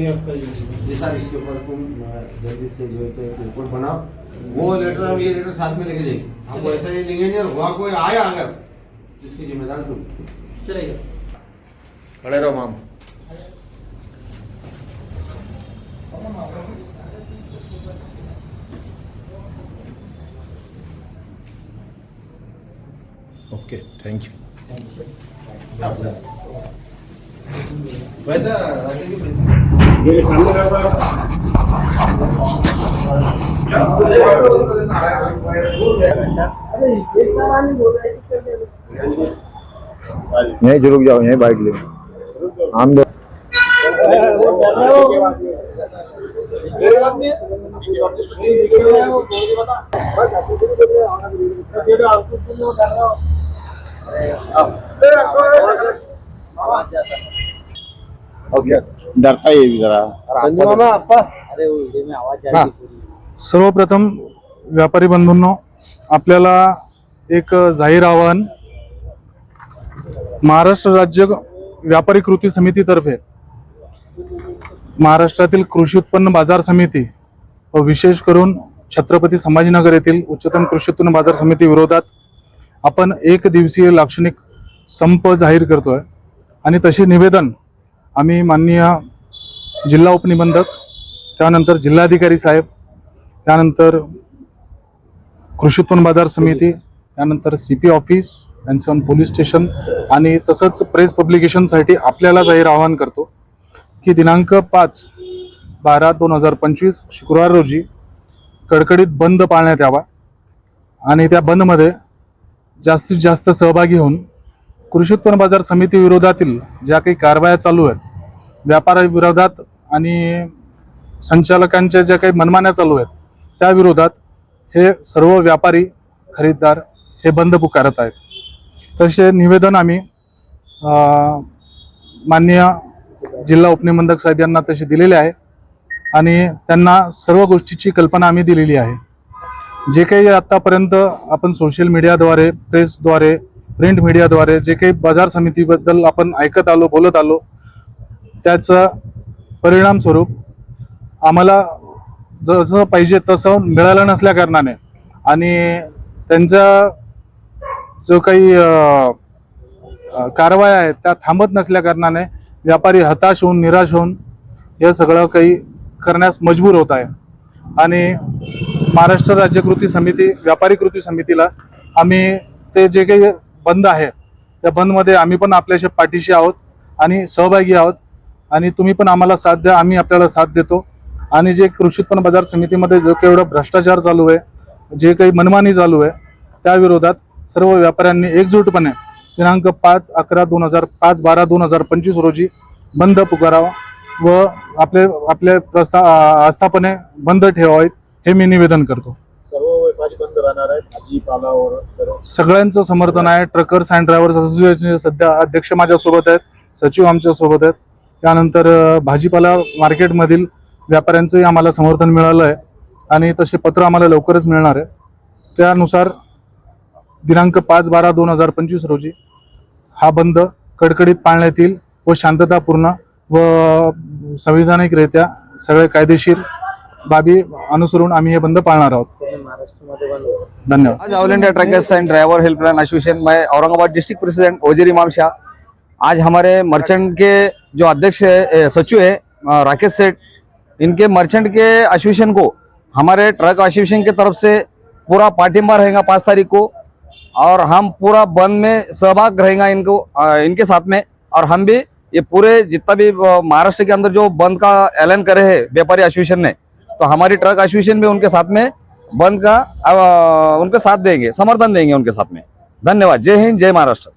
ये सर इसके ऊपर तुम जल्दी से जो है रिपोर्ट बनाओ। वो लेटर हम ये लेटर साथ में लेके जाएंगे। हम ऐसा नहीं लेंगे और कोई आया अगर तो इसकी जिम्मेदार तुम। चलेगा। खड़े रहो माम। ओके थैंक यू पैसा रखेंगे नहीं यहीं रुक जाओ यहीं बाइक ले हम दो। ओके डरता ही. है जरा सर्वप्रथम व्यापारी बंधूंनो आपल्याला एक जाहीर आवाहन. महाराष्ट्र राज्य व्यापारी कृती समितीतर्फे महाराष्ट्रातील कृषी उत्पन्न बाजार समिती व विशेष करून छत्रपती संभाजीनगर येथील उच्चतम कृषी उत्पन्न बाजार समिती विरोधात आपण एक दिवसीय लाक्षणिक संप जाहीर करतोय. आणि तसे निवेदन आम्ही माननीय जिल्हा उपनिबंधक त्यानंतर जिल्हाधिकारी साहेब त्यानंतर कृषी उत्पन्न बाजार समिती त्यानंतर सी पी ऑफिस त्यांचं पोलीस स्टेशन आणि तसंच प्रेस पब्लिकेशनसाठी आपल्याला जाहीर आवाहन करतो की दिनांक पाच बारा दोन हजार पंचवीस शुक्रवार रोजी कडकडीत बंद पाळण्यात यावा आणि त्या बंदमध्ये जास्तीत जास्त सहभागी होऊन कृषी उत्पन्न बाजार समिती विरोधातील ज्या काही कारवाया चालू आहेत व्यापाराविरोधात आणि संचालकांच्या ज्या काही मनमान्या चालू आहेत त्या विरोधात हे सर्व व्यापारी खरीददार हे बंद पुकारत आहेत. तसे निवेदन आम्ही माननीय जिल्हा उपनिबंधक साहेब यांना तसे दिलेले आहे आणि त्यांना सर्व गोष्टीची कल्पना आम्ही दिलेली आहे. जे काही आतापर्यंत आपण सोशल मीडियाद्वारे प्रेसद्वारे प्रिंट मीडियाद्वारे जे काही बाजार समितीबद्दल आपण ऐकत आलो बोलत आलो त्याचा परिणाम स्वरूप आम्हाला जसं पाहिजे तसं मिळालं नसल्याकारणाने आणि त्यांचा जो काही कारवाया आहेत त्या थांबत नसल्याकारणाने व्यापारी हताश होऊन निराश होऊन हे सगळं काही करण्यास मजबूर होत आहे. आणि महाराष्ट्र राज्य कृती समिती व्यापारी कृती समितीला आम्ही ते जे काही बंद आहे. त्या बंदमध्ये आम्ही पण आपल्याशी पाठीशी आहोत आणि सहभागी आहोत. आणि तुम्ही पण आम्हाला साथ द्या आम्ही आपल्याला साथ देतो. आणि जे कृषी उत्पन्न बाजार समितीमध्ये जो काही एवढा भ्रष्टाचार चालू आहे जे काही मनमानी चालू आहे त्या विरोधात सर्व व्यापाऱ्यांनी एकजूटपणे दिनांक पाच अकरा दोन हजार पाच बारा दोन हजार पंचवीस रोजी बंद पुकारावा व आपले आपले प्रस्ता आस्थापने बंद ठेवावेत हे मी निवेदन करतो. जाणार आहेत भाजीपालावर सगळ्यांचं समर्थन आहे. ट्रकर्स अँड ड्रायव्हर्स असोसिएशनचे सध्या अध्यक्ष माझ्यासोबत आहेत. सचिव आमच्यासोबत आहेत. त्यानंतर भाजीपाला मार्केटमधील व्यापाऱ्यांचंही आम्हाला समर्थन मिळालं आहे आणि तसे पत्र आम्हाला लवकरच मिळणार आहे. त्यानुसार दिनांक पाच बारा दोन हजार पंचवीस रोजी हा बंद कडकडीत पाळण्यात येईल व शांततापूर्ण व संविधानिकरित्या सगळे कायदेशीर बाबी अनुसरून आम्ही हे बंद पाळणार आहोत. धन्यवाद। आज all India truckers and driver helpline association में औरंगाबाद डिस्ट्रिक्ट प्रेसिडेंट ओजेरी इमाम शाह। आज हमारे मर्चेंट के जो अध्यक्ष है सचिव है राकेश सेठ, इनके मर्चेंट के एसोसिएशन को, हमारे ट्रक एसोसिएशन की तरफ़ से पूरा पार्टिंबा रहेगा पाँच तारीख को, और हम पूरा बंद में सहभाग रहेगा इनको इनके साथ में, और हम भी ये पूरे जितना भी महाराष्ट्र के अंदर जो बंद का ऐलान करे है, व्यापारी एसोसिएशन ने तो हमारी ट्रक एसोसिएशन भी उनके साथ में बंद का उनका साथ देंगे समर्थन देंगे उनके साथ में। धन्यवाद। जय हिंद जय महाराष्ट्र।